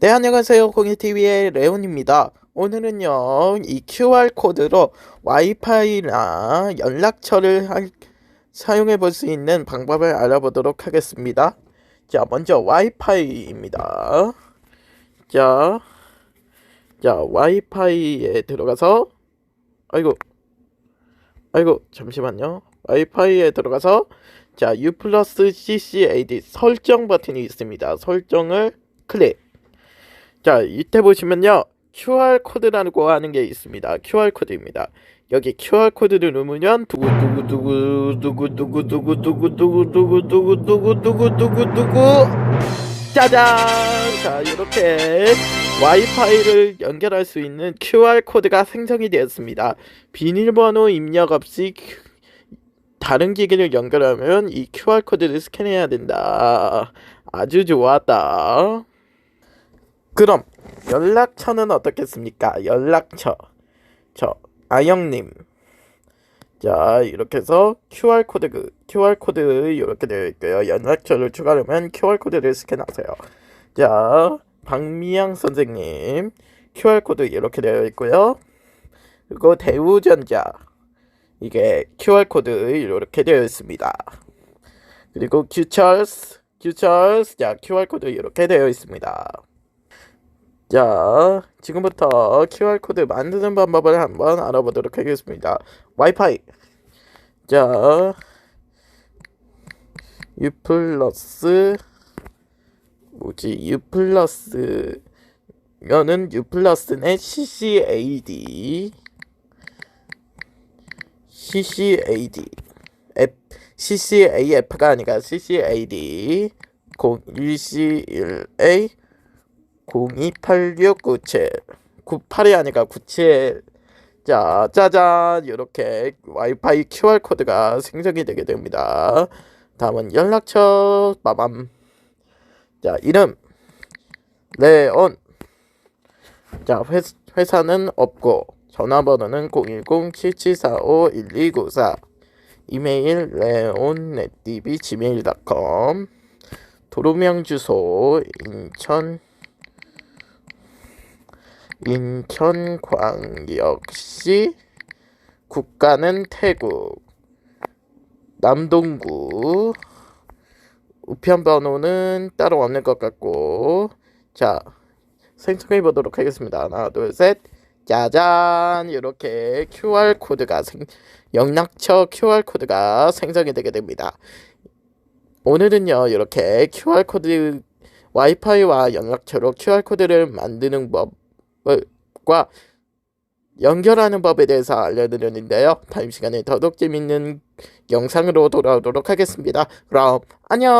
네, 안녕하세요. 공유TV의 레온입니다. 오늘은요, 이 QR코드로 와이파이나 연락처를 할- 사용해 볼 수 있는 방법을 알아보도록 하겠습니다. 자, 먼저 와이파이입니다. 자, 자, 와이파이에 들어가서, 아이고, 아이고, 잠시만요. 와이파이에 들어가서, 자, U 플러스 CCAD 설정 버튼이 있습니다. 설정을 클릭. 자, 이때 보시면요. QR코드라고 하는 게 있습니다. QR코드입니다. 여기 QR코드를 누르면 두구 두구 두구 두구 두구 두구 두구 두구 두구 두구 두구 두구 두구 두구 짜잔! 자, 이렇게 와이파이를 연결할 수 있는 QR코드가 생성이 되었습니다. 비밀번호 입력 없이 큐- 다른 기기를 연결하면 이 QR코드를 스캔해야 된다. 아주 좋았다. 그럼 연락처는 어떻겠습니까? 연락처 저 아영님 자 이렇게 해서 QR 코드 그 QR 코드 이렇게 되어 있고요. 연락처를 추가하려면 QR 코드를 스캔하세요. 자 박미양 선생님 QR 코드 이렇게 되어 있고요. 그리고 대우전자 이게 QR 코드 이렇게 되어 있습니다. 그리고 규철스 규철스 자 QR 코드 이렇게 되어 있습니다. 자, 지금부터 QR코드 만드는 방법을 한번 알아보도록 하겠습니다. 와이파이. 자, U 플러스, 뭐지, U 플러스, 이거는 U 플러스의 CCAD, CCAD, F, CCAF가 아니라 CCAD, 01C1A, 028697 98이 아니라 97 자, 짜잔. 이렇게 와이파이 QR코드가 생성이 되게 됩니다. 다음은 연락처. 빠밤. 자, 이름. 레온. 자, 회, 회사는 없고 전화번호는 010-7745-1294 이메일 레온넷디비 gmail.com 도로명 주소 인천 인천광역시 국가는 태국. 남동구. 우편 번호는 따로 없는 것 같고. 자 생성해 보도록 하겠습니다. 하나 둘 셋. 짜잔! 이렇게 QR 코드가 생 연락처 QR 코드가 생성이 되게 됩니다. 오늘은요 이렇게 QR 코드 와이파이와 연락처로 QR 코드를 만드는 법 과 연결하는 법에 대해서 알려드렸는데요. 다음 시간에 더더욱 재밌는 영상으로 돌아오도록 하겠습니다. 그럼 안녕.